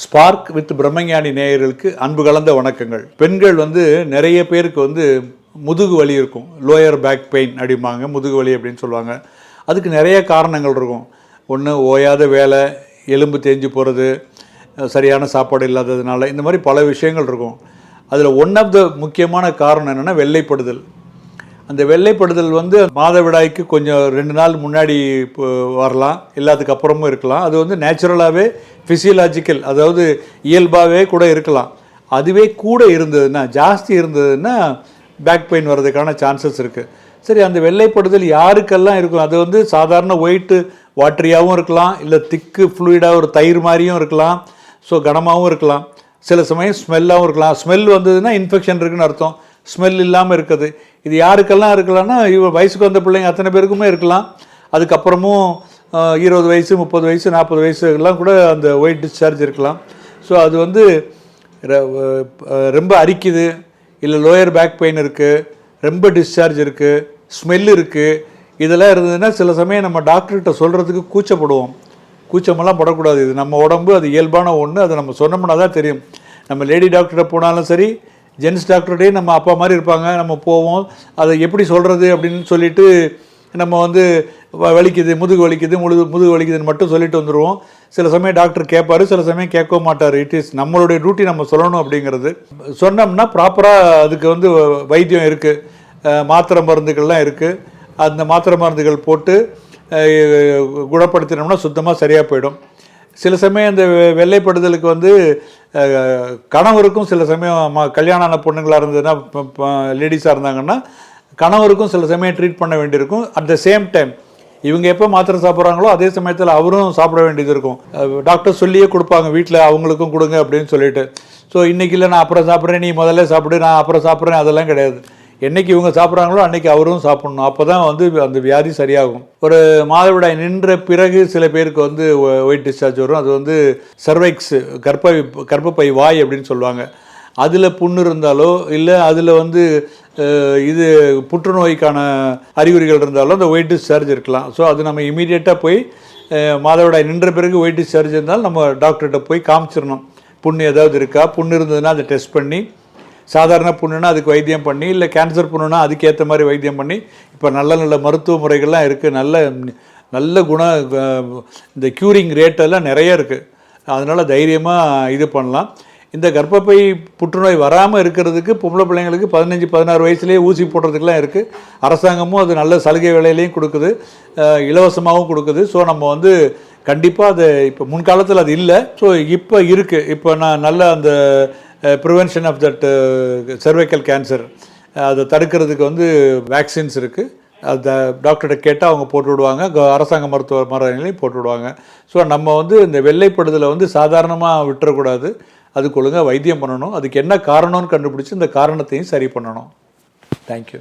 Spark with பிரம்மஞானி நேயர்களுக்கு அன்பு கலந்த வணக்கங்கள். பெண்கள் வந்து நிறைய பேருக்கு வந்து முதுகு வலி இருக்கும். லோயர் பேக் பெயின் அப்படிம்பாங்க. முதுகு வலி அப்படின்னு சொல்லுவாங்க. அதுக்கு நிறைய காரணங்கள் இருக்கும். ஒன்று ஓயாத வேலை எலும்பு தேஞ்சு போகிறது சரியான சாப்பாடு இல்லாததுனால இந்த மாதிரி பல விஷயங்கள் இருக்கும். அதில் ஒன் ஆஃப் த முக்கியமான காரணம் என்னென்னா வெள்ளைப்படுதல். அந்த வெள்ளைப்படுதல் வந்து மாதவிடாய்க்கு கொஞ்சம் ரெண்டு நாள் முன்னாடி இப்போ வரலாம். எல்லாத்துக்கு அப்புறமும் இருக்கலாம். அது வந்து நேச்சுரலாகவே ஃபிசியலாஜிக்கல் அதாவது இயல்பாகவே கூட இருக்கலாம். அதுவே கூட இருந்ததுன்னா ஜாஸ்தி இருந்ததுன்னா பேக் பெயின் வர்றதுக்கான சான்சஸ் இருக்குது சரி அந்த வெள்ளைப்படுதல் யாருக்கெல்லாம் இருக்கும்? அது வந்து சாதாரண ஒயிட்டு வாட்டரியாகவும் இருக்கலாம். இல்லை திக்கு ஃப்ளூயிடாக ஒரு தயிர் மாதிரியும் இருக்கலாம். ஸோ கனமாகவும் இருக்கலாம். சில சமயம் ஸ்மெல்லாகவும் இருக்கலாம். ஸ்மெல் வந்ததுன்னா இன்ஃபெக்ஷன் இருக்குன்னு அர்த்தம். ஸ்மெல் இல்லாமல் இருக்குது. இது யாருக்கெல்லாம் இருக்கலாம்னா இவ வயசுக்கு வந்த பிள்ளைங்க அத்தனை பேருக்குமே இருக்கலாம். அதுக்கப்புறமும் இருபது வயசு முப்பது வயசு நாற்பது வயசுலாம் கூட அந்த ஒயிட் டிஸ்சார்ஜ் இருக்கலாம். ஸோ அது வந்து ரொம்ப அரிக்குது. இல்லை லோயர் பேக் பெயின் இருக்குது ரொம்ப டிஸ்சார்ஜ் இருக்குது ஸ்மெல் இருக்குது இதெல்லாம் இருந்ததுன்னா சில சமயம் நம்ம டாக்டர்கிட்ட சொல்கிறதுக்கு கூச்சப்படுவோம். கூச்சமெல்லாம் படக்கூடாது. இது நம்ம உடம்பு அது இயல்பான ஒன்று அதை நம்ம சொன்னோம்னா தான் தெரியும். நம்ம லேடி டாக்டர்கிட்ட போனாலும் சரி ஜென்ஸ் டாக்டருடைய நம்ம அப்பா மாதிரி இருப்பாங்க நம்ம போவோம். அதை எப்படி சொல்கிறது அப்படின்னு சொல்லிட்டு நம்ம வந்து வ- வலிக்குது முதுகு வலிக்குது முழுது முதுகு வலிக்குதுன்னு மட்டும் சொல்லிட்டு வந்துடுவோம் சில சமயம் டாக்டர் கேட்பார் சில சமயம் கேட்கவும் மாட்டார். இட் இஸ் நம்மளுடைய டியூட்டி நம்ம சொல்லணும் அப்படிங்கிறது. சொன்னோம்னா ப்ராப்பராக அதுக்கு வந்து வ- வைத்தியம் இருக்குது மாத்திரை மருந்துகள்லாம் இருக்குது அந்த மாத்திரை மருந்துகள் போட்டு குணப்படுத்தினோம்னா சுத்தமாக சரியாக போயிடும். சில சமயம் இந்த வெ- வெள்ளைப்படுதலுக்கு வந்து கணவருக்கும் சில சமயம் ம- கல்யாணம் ஆன பொண்ணுங்களாக இருந்ததுன்னா லேடிஸாக இருந்தாங்கன்னா கணவருக்கும் சில சமயம் ட்ரீட் பண்ண வேண்டியிருக்கும். அட் த சேம் டைம் இவங்க எப்போ மாத்திரை சாப்பிட்றாங்களோ அதே சமயத்தில் அவரும் சாப்பிட வேண்டியது இருக்கும். டாக்டர் சொல்லியே கொடுப்பாங்க வீட்டில் அவங்களுக்கும் கொடுங்க அப்படின்னு சொல்லிட்டு. ஸோ இன்றைக்கி இல்லை நான் அப்புறம் சாப்பிட்றேன் நீ முதல்ல சாப்பிடு நான் அப்புறம் சாப்பிட்றேன் அதெல்லாம் கிடையாது. என்னைக்கு இவங்க சாப்பிட்றாங்களோ அன்னைக்கு அவரும் சாப்பிட்ணும். அப்போ தான் வந்து அந்த வியாதி சரியாகும். ஒரு மாதவிடாய் நின்ற பிறகு சில பேருக்கு வந்து ஒயிட் டிஸ்சார்ஜ் வரும். அது வந்து சர்வைக்ஸ் கர்ப்ப கர்ப்பப்பை வாய் அப்படின்னு சொல்லுவாங்க. அதில் புண்ணு இருந்தாலோ இல்லை அதில் வந்து இது புற்றுநோய்க்கான அறிகுறிகள் இருந்தாலோ அந்த ஒயிட் டிஸ்சார்ஜ் இருக்கலாம். ஸோ அது நம்ம இமீடியட்டாக போய் மாதவிடாய் நின்ற பிறகு ஒயிட் டிஸ்சார்ஜ் இருந்தாலும் நம்ம டாக்டர்கிட்ட போய் காமிச்சிடணும். புண்ணு ஏதாவது இருக்கா? புண்ணு இருந்ததுன்னா அதை டெஸ்ட் பண்ணி சாதாரண புண்ணுனா அதுக்கு வைத்தியம் பண்ணி இல்லை கேன்சர் புண்ணுனா அதுக்கேற்ற மாதிரி வைத்தியம் பண்ணி இப்போ நல்ல நல்ல மருத்துவ முறைகள்லாம் இருக்குது நல்ல நல்ல குண இந்த க்யூரிங் ரேட்டெல்லாம் நிறைய இருக்குது அதனால் தைரியமாக இது பண்ணலாம். இந்த கர்ப்பப்பை புற்றுநோய் வராமல் இருக்கிறதுக்கு பொம்பளை பிள்ளைங்களுக்கு பதினஞ்சு பதினாறு வயசுலேயே ஊசி போடுறதுக்கெலாம் இருக்குது அரசாங்கமும் அது நல்ல சலுகை விலையிலையும் கொடுக்குது. இலவசமாகவும் கொடுக்குது. ஸோ நம்ம வந்து கண்டிப்பாக அது இப்போ முன்காலத்தில் அது இல்லை. ஸோ இப்போ இருக்குது இப்போ நான் நல்ல அந்த prevention of that cervical cancer அதை தடுக்கிறதுக்கு வந்து வேக்சின்ஸ் இருக்குது அதை டாக்டர்கிட்ட கேட்டால் அவங்க போட்டு விடுவாங்க அரசாங்க மருத்துவ மருந்துகளையும் போட்டு விடுவாங்க ஸோ நம்ம வந்து இந்த வெள்ளைப்படுதலை வந்து சாதாரணமாக விட்டுறக்கூடாது. அதுக்கு ஒழுங்காக வைத்தியம் பண்ணணும். அதுக்கு என்ன காரணம்னு கண்டுபிடிச்சி இந்த காரணத்தையும் சரி பண்ணணும். தேங்க்யூ